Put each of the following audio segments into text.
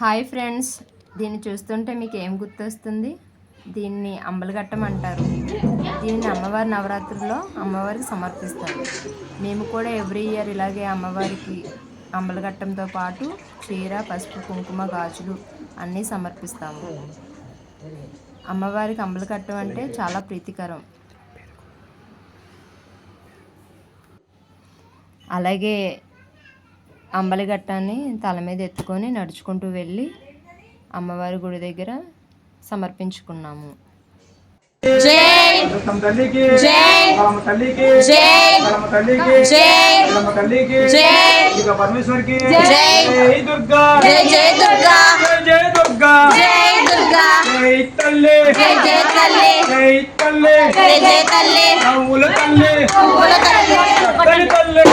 Hi friends దీన్ని చూస్తుంటే మీకు ఏం గుర్తొస్తుంది? దీన్ని అంబలగట్టం అంటారు దీన్ని అమ్మవారి నవరాత్రుల్లో అమ్మవారికి సమర్పిస్తారు. మేము కూడా ఎవ్రీ ఇయర్ ఇలాగే అమ్మవారికి అంబలగట్టంతో పాటు చీర పసుపు కుంకుమ గాజులు అన్నీ సమర్పిస్తాము. అమ్మవారికి అంబలగట్టం అంటే చాలా ప్రీతికరం. అలాగే అంబలిగట్టాన్ని తల మీద ఎత్తుకొని నడుచుకుంటూ వెళ్ళి అమ్మవారి గుడి దగ్గర సమర్పించుకున్నాము. జై తల్లికి జై జై జై జై జై జై దుర్గా జై జై దుర్గా జై జై దుర్గా జై దుర్గా జై తల్లి జై జై తల్లి జై తల్లి జై జై తల్లి నవ్వుల తల్లి పువ్వుల తల్లి చక్కని తల్లి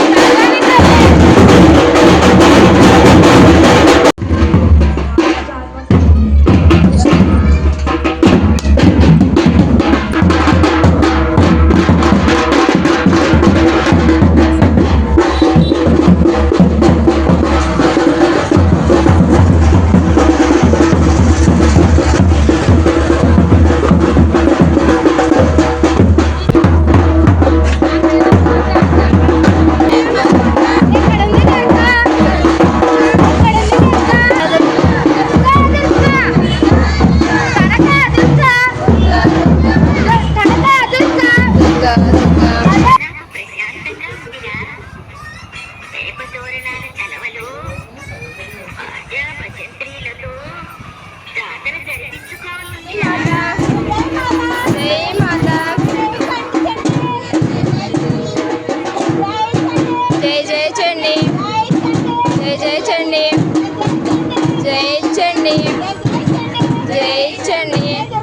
జై చండి జై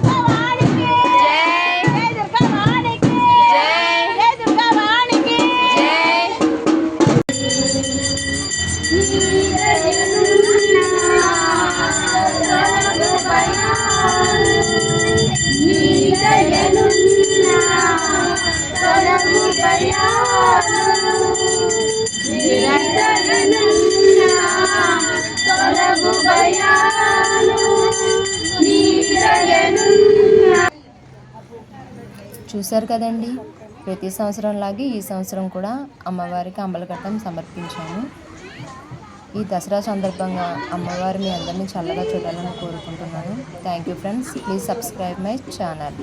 చూశారు కదండి. ప్రతి సంవత్సరం లాగే ఈ సంవత్సరం కూడా అమ్మవారికి అంబలగట్టం సమర్పించాము. ఈ దసరా సందర్భంగా అమ్మవారి మీ అందరినీ చల్లగా చూడాలని కోరుకుంటున్నాను. Thank you friends please subscribe my channel